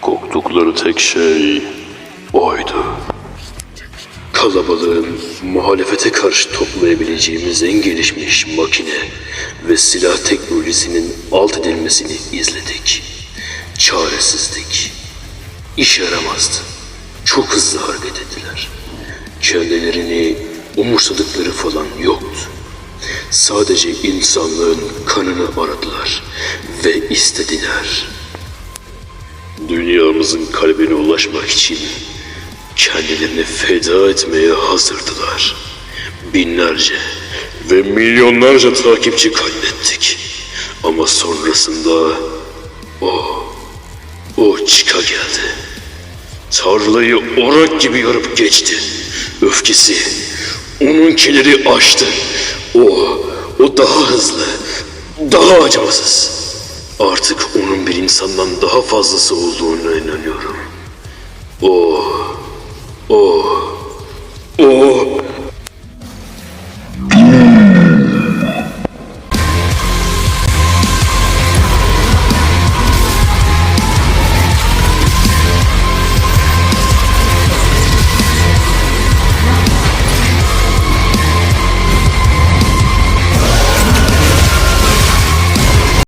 Korktukları tek şey oydu. Kalabalığın muhalefete karşı toplayabileceğimiz en gelişmiş makine ve silah teknolojisinin alt edilmesini izledik. Çaresizdik. İşe yaramazdı. Çok hızlı hareket ettiler. Kendilerini umursadıkları falan yoktu. Sadece insanlığın kanını aradılar ve istediler. Dünyamızın kalbine ulaşmak için kendilerini feda etmeye hazırdılar. Binlerce ve milyonlarca takipçi kaybettik. Ama sonrasında o, o çıka geldi. Tarlayı orak gibi yarıp geçti. Öfkesi onunkileri aştı. O, o daha hızlı, daha acımasız. Artık onun bir insandan daha fazlası olduğuna inanıyorum.